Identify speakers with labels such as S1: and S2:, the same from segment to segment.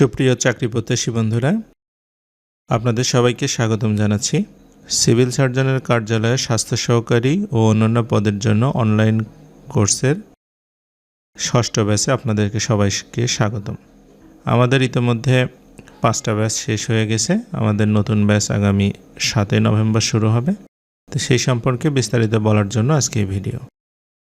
S1: সুপ্রিয় চাকরি প্রত্যাশী বন্ধুরা, আপনাদের সবাইকে স্বাগতম জানাচ্ছি। সিভিল সার্জনের কার্যালয়ে স্বাস্থ্য সহকারী ও অন্যান্য পদের জন্য অনলাইন কোর্সের ষষ্ঠ ব্যাচে আপনাদেরকে সবাইকে স্বাগতম। আমাদের ইতিমধ্যে পাঁচটা ব্যাচ শেষ হয়ে গেছে। আমাদের নতুন ব্যাচ আগামী সাতই নভেম্বর শুরু হবে। তো সেই সম্পর্কে বিস্তারিত বলার জন্য আজকে এই ভিডিও।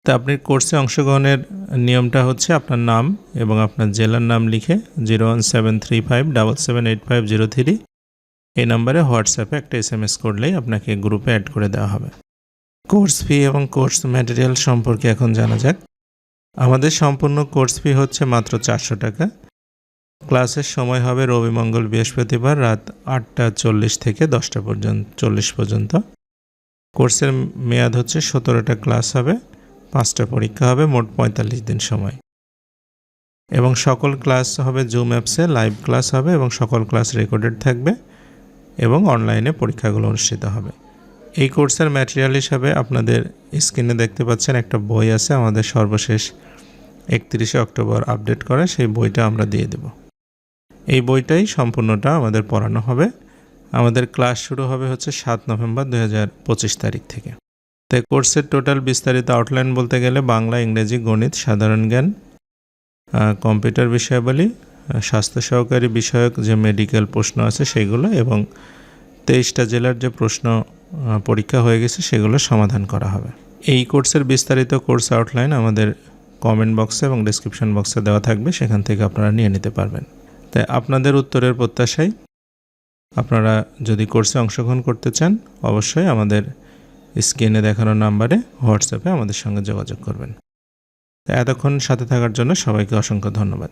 S1: তা আপনি কোর্সে অংশগ্রহণের নিয়মটা হচ্ছে আপনার নাম এবং আপনার জেলার নাম লিখে zero one seven three five double seven eight five zero three এই নম্বরে হোয়াটসঅ্যাপে একটা এস এম এস করলেই আপনাকে গ্রুপে অ্যাড করে দেওয়া হবে। কোর্স ফি এবং কোর্স ম্যাটেরিয়াল সম্পর্কে এখন জানা যাক। আমাদের সম্পূর্ণ কোর্স ফি হচ্ছে মাত্র চারশো টাকা। ক্লাসের সময় হবে রবি মঙ্গল বৃহস্পতিবার রাত আটটা চল্লিশ থেকে দশটা পর্যন্ত, চল্লিশ পর্যন্ত। কোর্সের মেয়াদ হচ্ছে সতেরোটা ক্লাস হবে। পাঁচটা পরীক্ষা হবে, মোট পঁয়তাল্লিশ দিন সময়। এবং সকল ক্লাস হবে জুম অ্যাপসে লাইভ ক্লাস হবে এবং সকল ক্লাস রেকর্ডেড থাকবে এবং অনলাইনে পরীক্ষাগুলো অনুষ্ঠিত হবে। এই কোর্সের ম্যাটেরিয়াল হিসাবে আপনাদের স্ক্রিনে দেখতে পাচ্ছেন একটা বই আছে, আমাদের সর্বশেষ একত্রিশে অক্টোবর আপডেট করা, সেই বইটা আমরা দিয়ে দেব। এই বইটাই সম্পূর্ণটা আমাদের পড়ানো হবে। আমাদের ক্লাস শুরু হবে হচ্ছে সাত নভেম্বর দু হাজার পঁচিশ তারিখ থেকে। তাই কোর্সের টোটাল বিস্তারিত আউটলাইন বলতে গেলে বাংলা, ইংরেজি, গণিত, সাধারণ জ্ঞান কম্পিউটার বিষয়াবলী স্বাস্থ্য সহকারী বিষয়ক যে মেডিকেল প্রশ্ন আছে সেগুলো এবং তেইশটা জেলার যে প্রশ্ন পরীক্ষা হয়ে গেছে সেগুলো সমাধান করা হবে। এই কোর্সের বিস্তারিত কোর্স আউটলাইন আমাদের কমেন্ট বক্সে এবং ডিসক্রিপশন বক্সে দেওয়া থাকবে, সেখান থেকে আপনারা নিয়ে নিতে পারবেন। তাই আপনাদের উত্তরের প্রত্যাশায় আপনারা যদি কোর্সে অংশগ্রহণ করতে চান, অবশ্যই আমাদের স্ক্রিনে দেখানো নাম্বারে হোয়াটসঅ্যাপে আমাদের সঙ্গে যোগাযোগ করবেন। এতক্ষণ সাথে থাকার জন্য সবাইকে অসংখ্য ধন্যবাদ।